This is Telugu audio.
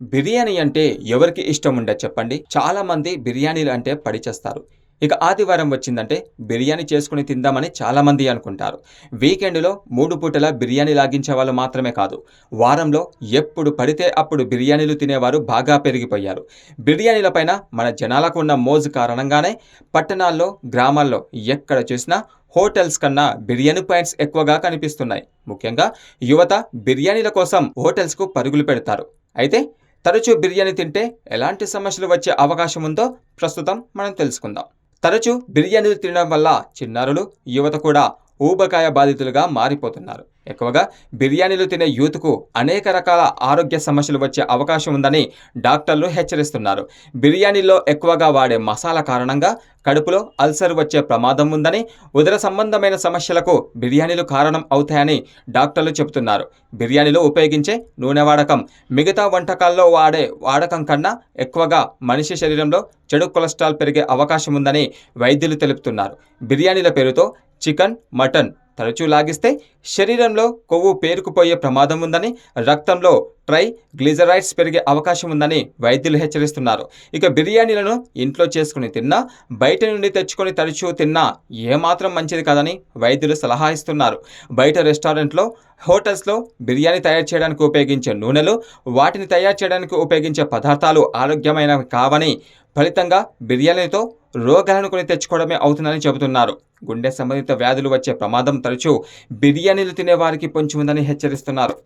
బిర్యానీ అంటే ఎవరికి ఇష్టం ఉండదు చెప్పండి? చాలా మంది బిర్యానీలు అంటే పడిచేస్తారు ఇక ఆదివారం వచ్చిందంటే బిర్యానీ చేసుకుని తిందామని చాలామంది అనుకుంటారు. వీకెండ్లో మూడు పూటల బిర్యానీ లాగించే వాళ్ళు మాత్రమే కాదు. వారంలో ఎప్పుడు పడితే అప్పుడు బిర్యానీలు తినేవారు బాగా పెరిగిపోయారు. బిర్యానీల పైన మన జనాలకు ఉన్న మోజు కారణంగానే పట్టణాల్లో గ్రామాల్లో ఎక్కడ చూసినా హోటల్స్ కన్నా బిర్యానీ పాయింట్స్ ఎక్కువగా కనిపిస్తున్నాయి. ముఖ్యంగా యువత బిర్యానీల కోసం హోటల్స్కు పరుగులు పెడతారు. అయితే తరచూ బిర్యానీ తింటే ఎలాంటి సమస్యలు వచ్చే అవకాశం ఉందో ప్రస్తుతం మనం తెలుసుకుందాం. తరచూ బిర్యానీలు తినడం వల్ల చిన్నారులు యువత కూడా ఊబకాయ బాధితులుగా మారిపోతున్నారు. ఎక్కువగా బిర్యానీలు తినే యూత్కు అనేక రకాల ఆరోగ్య సమస్యలు వచ్చే అవకాశం ఉందని డాక్టర్లు హెచ్చరిస్తున్నారు. బిర్యానీలో ఎక్కువగా వాడే మసాలా కారణంగా కడుపులో అల్సర్ వచ్చే ప్రమాదం ఉందని ఉదర సంబంధమైన సమస్యలకు బిర్యానీలు కారణం అవుతాయని డాక్టర్లు చెబుతున్నారు. బిర్యానీలో ఉపయోగించే నూనె వాడకం మిగతా వంటకాల్లో వాడే వాడకం కన్నా ఎక్కువగా మనిషి శరీరంలో చెడు కొలెస్ట్రాల్ పెరిగే అవకాశం ఉందని వైద్యులు తెలుపుతున్నారు. బిర్యానీల పేరుతో చికెన్ మటన్ తరచూ లాగిస్తే శరీరంలో కొవ్వు పేరుకుపోయే ప్రమాదం ఉందని రక్తంలో ట్రై గ్లిజరైడ్స్ పెరిగే అవకాశం ఉందని వైద్యులు హెచ్చరిస్తున్నారు. ఇక బిర్యానీలను ఇంట్లో చేసుకుని తిన్నా బయట నుండి తెచ్చుకొని తరచూ తిన్నా ఏమాత్రం మంచిది కాదని వైద్యులు సలహా ఇస్తున్నారు. బయట రెస్టారెంట్లో హోటల్స్లో బిర్యానీ తయారు చేయడానికి ఉపయోగించే నూనెలు వాటిని తయారు చేయడానికి ఉపయోగించే పదార్థాలు ఆరోగ్యమైనవి కావని ఫలితంగా బిర్యానీతో రోగాలను కొని తెచ్చుకోవడమే అవుతుందని చెబుతున్నారు. గుండె సంబంధిత వ్యాధులు వచ్చే ప్రమాదం తరచూ బిర్యానీలు తినే వారికి పొంచి ఉందని హెచ్చరిస్తున్నారు.